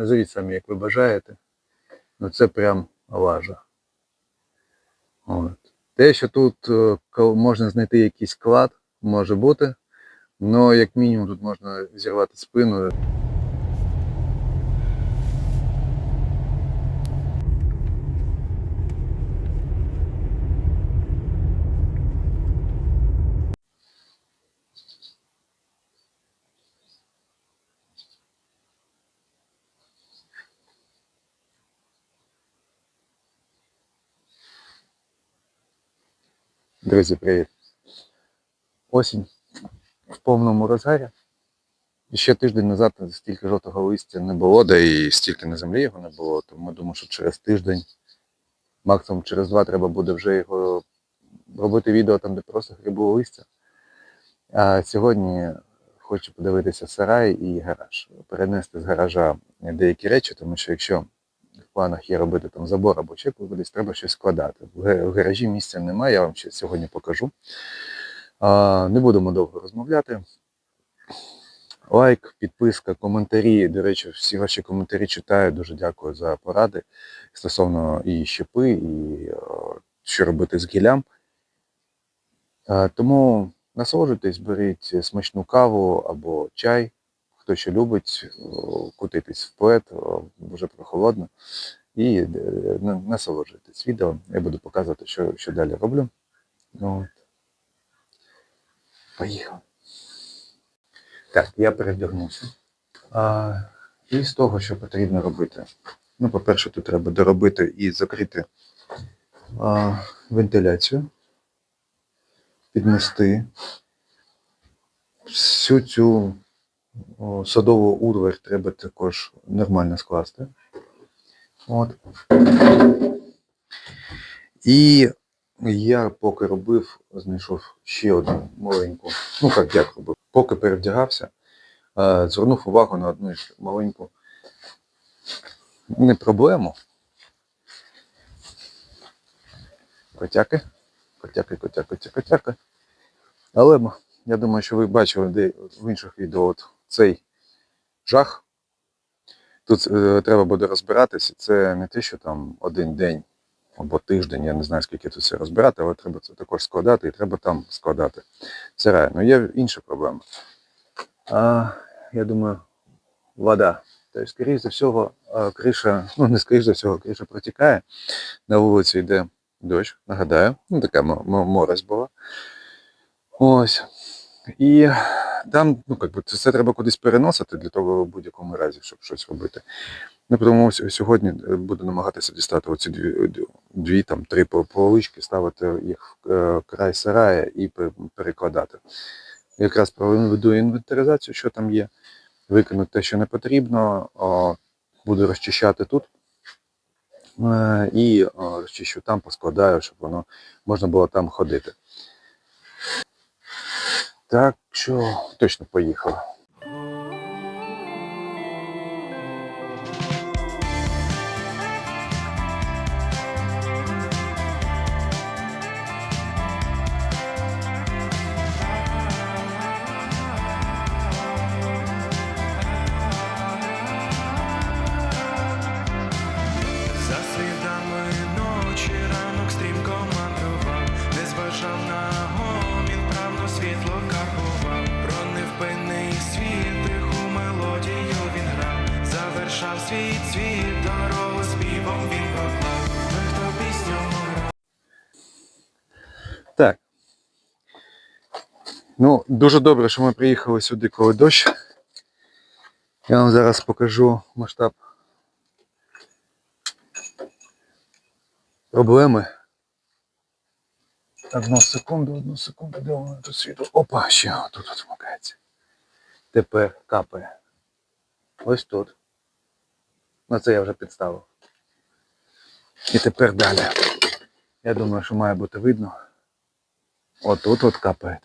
Назовіть самі, як ви бажаєте. Ну це прям лажа. От. Те, що тут е, можна знайти якийсь клад, може бути. але як мінімум тут можна зірвати спину. Друзі, привіт. Осінь в повному розгарі. І ще тиждень назад стільки жовтого листя не було, да і стільки на землі його не було. Тому думаю, що через тиждень, максимум через два, треба буде вже його робити відео там, де просто грибу листя. А сьогодні хочу подивитися сарай і гараж. Перенести з гаража деякі речі, тому що якщо планах є робити там забор або ще кудись, треба щось складати. В гаражі місця немає, я вам ще сьогодні покажу. Не будемо довго розмовляти. Лайк, підписка, коментарі. До речі, всі ваші коментарі читаю. Дуже дякую за поради стосовно і щепи, і е, що робити з гілям. Е, Тому насолоджуйтесь, беріть смачну каву або чай. Хто що любить, е, кутитись в плед, е, дуже прохолодно. І е, насолоджуйтесь відео. Я буду показувати, що, що далі роблю. Ну, от. Поїхав. Так, я перевдягнувся. А, і з того, що потрібно робити. Ну, по-перше, тут треба доробити і закрити а, вентиляцію, піднести всю цю садову урвер треба також нормально скласти. От. І я поки робив, знайшов ще одну маленьку, ну як як робив, поки перевдягався, е, звернув увагу на одну маленьку не проблему. Котяки, котяки, котяки, котяки, котяки. Але я думаю, що ви бачили де в інших відео от цей жах. Тут е, треба буде розбиратися. Це не те, що там один день або тиждень, я не знаю, скільки тут це розбирати, але треба це також складати і треба там складати. Це реально. Є інша проблема. А, я думаю, вода. Тобто, скоріш за всього, криша, ну не скоріш за всього, криша протікає. На вулиці йде дощ, нагадаю. Ну, така мо- мо- була. Ось. І там, ну, як би, це треба кудись переносити для того в будь-якому разі, щоб щось робити. Ну, тому сьогодні е, буду намагатися дістати оці дві, дві там, три пол- полички, ставити їх в е, край сарая і перекладати. Якраз проведу інвентаризацію, що там є, викину те, що не потрібно, буду розчищати тут. е, І розчищу там, поскладаю, щоб воно можна було там ходити. Так що точно поїхали. Ну, дуже добре, що ми приїхали сюди, коли дощ. Я вам зараз покажу масштаб проблеми. Одну секунду, одну секунду, де воно тут світло? Опа, ще тут от. Тепер капає. Ось тут. Ну це я вже підставив. І тепер далі. Я думаю, що має бути видно. Отут от капає.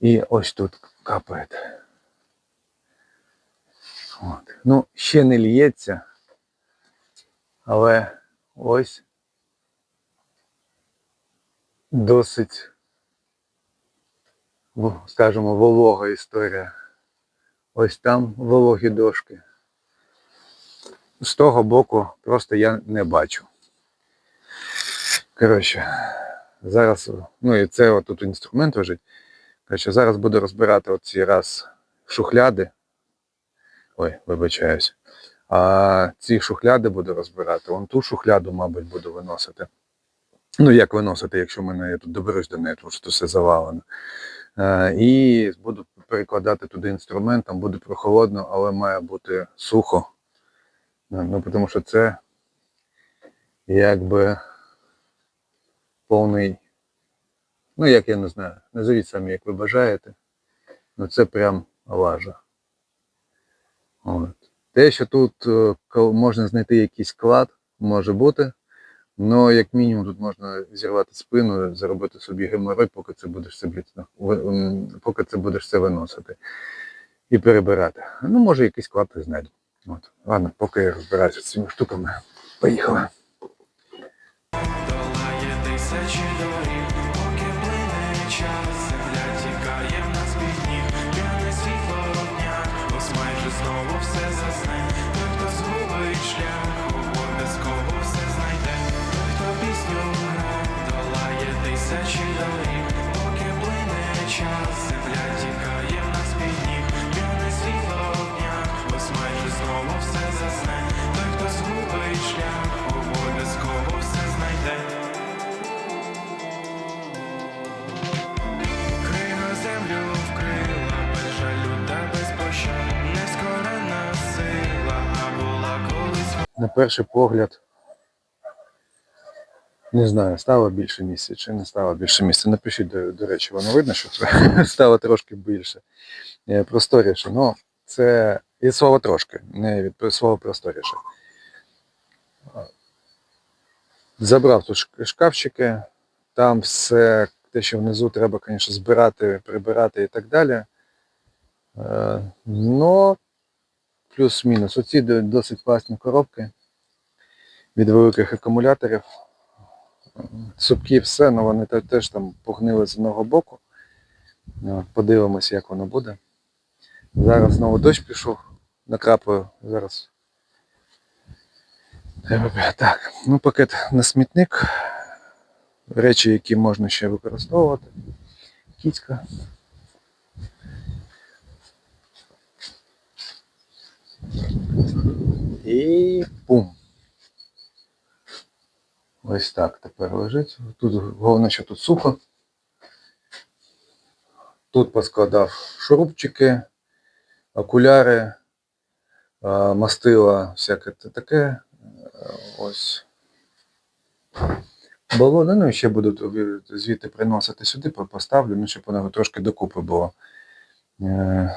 І ось тут капає. От. Ну, ще не лється, але ось досить, скажімо, волога історія. Ось там вологі дошки. з того боку просто я не бачу. Коротше, зараз, ну і це от тут інструмент лежить. Коротше, зараз буду розбирати оці раз шухляди. Ой, вибачаюсь. А ці шухляди буду розбирати. Вон ту шухляду, мабуть, буду виносити. Ну, як виносити, якщо мене я тут доберусь до неї, тому що тут все завалено. Е, і буду перекладати туди інструмент, там буде прохолодно, але має бути сухо. Е, Ну, тому що це якби повний, ну як я не знаю, назовіть самі, як ви бажаєте. Ну це прям лажа. От. Те, що тут е, можна знайти якийсь склад, може бути. Ну, як мінімум, тут можна зірвати спину, заробити собі геморрой, поки це будеш це, поки це будеш це виносити і перебирати. Ну, може, якийсь склад і знайду. От. Ладно, поки я розбираюся з цими штуками. Поїхали. Час, земля тікає в нас під ніг, п'яне світло дня, ось майже знову все засне. Той, хто згубить шлях, обов'язково все знайде. Крига землю вкрила, без жалю та без пощад, нескорена сила, а була колись На перший погляд, не знаю, стало більше місця чи не стало більше місця. Напишіть, до, до речі, воно видно, що це стало трошки більше, е, просторіше. Ну, це і слово трошки, не від слова просторіше. Забрав тут шкафчики, там все те, що внизу треба, звісно, збирати, прибирати і так далі. Е, Ну, плюс-мінус. Оці досить класні коробки від великих акумуляторів. Супкі все, але вони теж там погнили з одного боку. От, Подивимося, як воно буде. Зараз знову дощ пішов, накрапаю зараз. Так, ну пакет на смітник. Речі, які можна ще використовувати. Кіцька. І пум. Ось так тепер лежить. Тут головне, що тут сухо. Тут поскладав шурупчики, окуляри, мастила, всяке таке. Е, Ось. Балони, ну і ще буду звідти приносити сюди, поставлю, ну, щоб воно трошки докупи було. Е,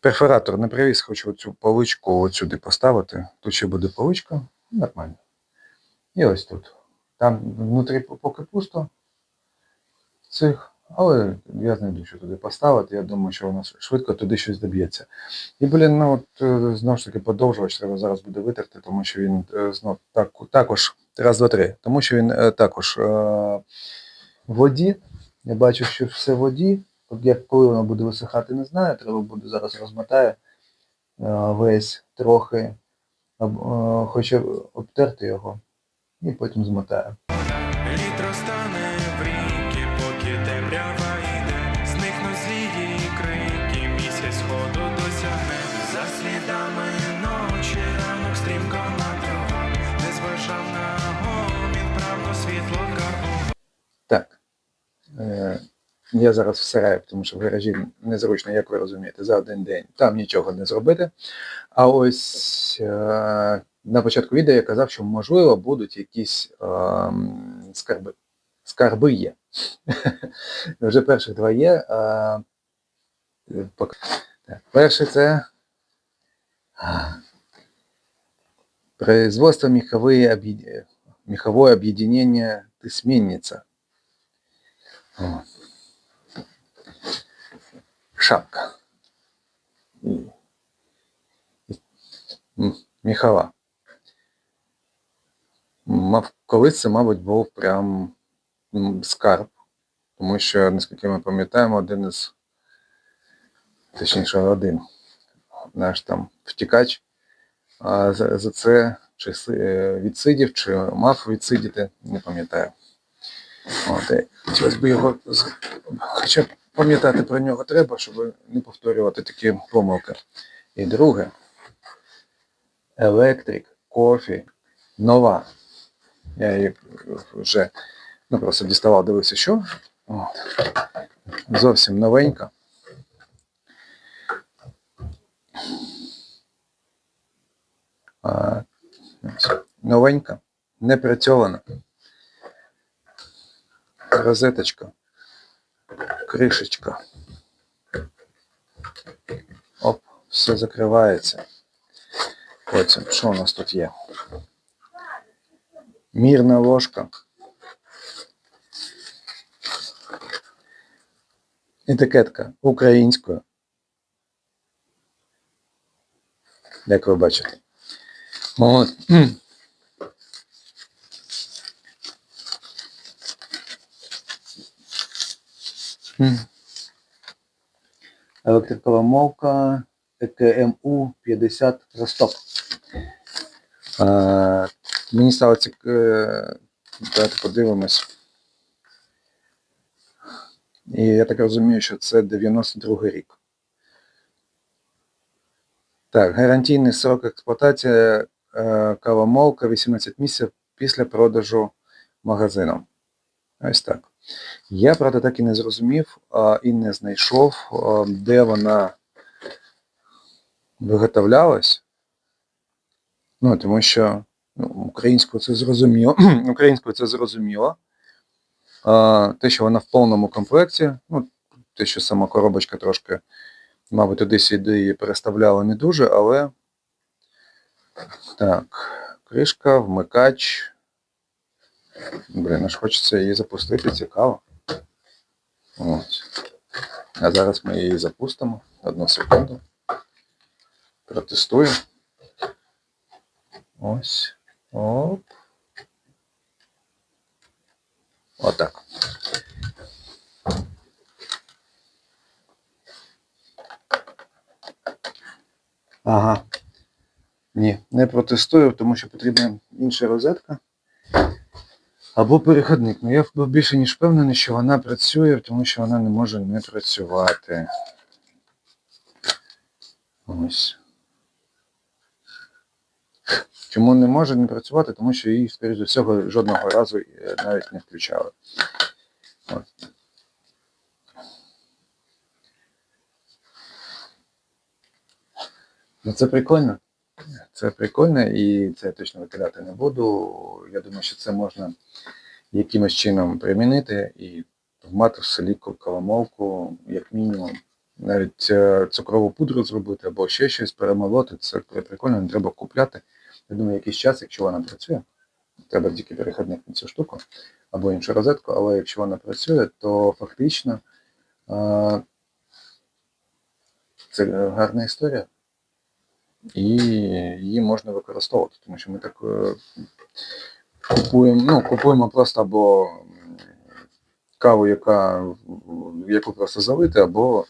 Перфоратор не привіз, хочу оцю поличку от сюди поставити. Тут ще буде поличка, нормально. І ось тут. Там внутрі поки пусто цих, але я знайду, що туди поставити. Я думаю, що воно швидко туди щось доб'ється. І, блін, ну от е, знову ж таки подовжувач треба зараз буде витерти, тому що він е, знов так, також раз, два, три. Тому що він е, також в воді. Я бачу, що все в воді. Як коли воно буде висихати, не знаю. Треба буде зараз розмотаю е, весь трохи, е, обтерти його і потім змотаю. Літ розтане в ріки, поки темрява йде, зникнуть злії крики, місяць сходу досягне. За слідами ночі ранок стрімко матрував, не зважав на гомін, правно світло карбував. Так. Е, я зараз всираю, тому що в гаражі незручно, як ви розумієте, за один день там нічого не зробити. А ось е, на початку відео я казав, що можливо будуть якісь е, скарби. Скарби є. Вже перших два є. Е, пок- так, перше це а, производство меховые объединения. Меховое объединение «Письменница». Вот. Шапка. І- і- м, Міхова. Мав, колись це, мабуть, був прям скарб. Тому що, наскільки ми пам'ятаємо, один із, точніше, один наш там втікач а за, за це чи е, відсидів, чи мав відсидіти, не пам'ятаю. От, і хотілося б його хоча б пам'ятати про нього треба, щоб не повторювати такі помилки. І друге, електрик, кофі, нова. Я її вже ну, просто діставав, дивився, що. От. Зовсім новенька. Новенька, не працьована. Розеточка, кришечка. Оп, все закривається. Потім, що у нас тут є? Мірна ложка. Етикетка українською. Як ви бачите. От. Електрикова мовка ЕКМУ 50 Ростов. Е, Мені стало цікаво, давайте подивимось. І я так розумію, що це 92 рік. Так, гарантійний срок експлуатації е, кавомолка 18 місяців після продажу магазину. Ось так. Я, правда, так і не зрозумів і не знайшов, де вона виготовлялась. Ну, тому що ну, українською це зрозуміло. українською це зрозуміло. А, те, що вона в повному комплекті, ну, те, що сама коробочка трошки, мабуть, туди-сюди її переставляли не дуже, але так, кришка, вмикач. Блін, аж хочеться її запустити, цікаво. Ось. А зараз ми її запустимо. Одну секунду. Протестую. Ось. Оп. Отак. Ага. Ні, не протестую, тому що потрібна інша розетка. Або переходник. Ну я більше ніж впевнений, що вона працює, тому що вона не може не працювати. Ось. Чому не може не працювати? Тому що її, скоріш за всього, жодного разу е, навіть не включали. От. Ну це прикольно. Це прикольно і це я точно викидати не буду. Я думаю, що це можна якимось чином примінити і мати в селі коломовку, як мінімум. Навіть е, цукрову пудру зробити або ще щось перемолоти. Це прикольно, не треба купляти. Я думаю, якийсь час, якщо вона працює, треба тільки переходник на цю штуку або іншу розетку, але якщо вона працює, то фактично е, це гарна історія. І її можна використовувати, тому що ми так е, купуємо, ну, купуємо просто або каву, яка, яку просто залити, або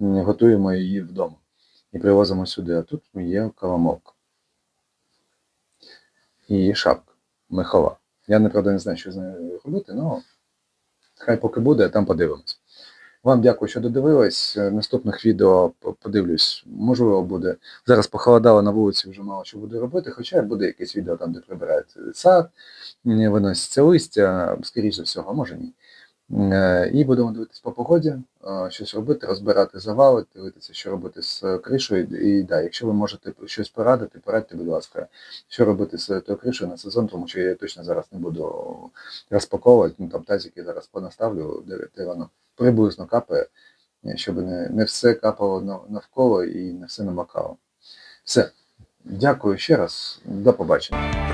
готуємо її вдома і привозимо сюди. А тут є кавомолка. І шапка мехова. Я неправда не знаю, що з нею робити, але хай поки буде, а там подивимось. Вам дякую, що додивились. Е, Наступних відео подивлюсь, можливо, буде. Зараз похолодало на вулиці, вже мало що буду робити, хоча буде якесь відео там, де прибирають сад, м, виноситься листя, скоріш за всього, може ні. Е, І будемо дивитись по погоді, е, щось робити, розбирати завали, дивитися, що робити з кришою. І да, якщо ви можете щось порадити, порадьте, будь ласка, що робити з тою кришою на сезон, тому що я точно зараз не буду розпаковувати, ну там тазики зараз понаставлю, де, воно приблизно капає, щоб не, не все капало навколо і не все намакало. Все. Дякую ще раз. До побачення.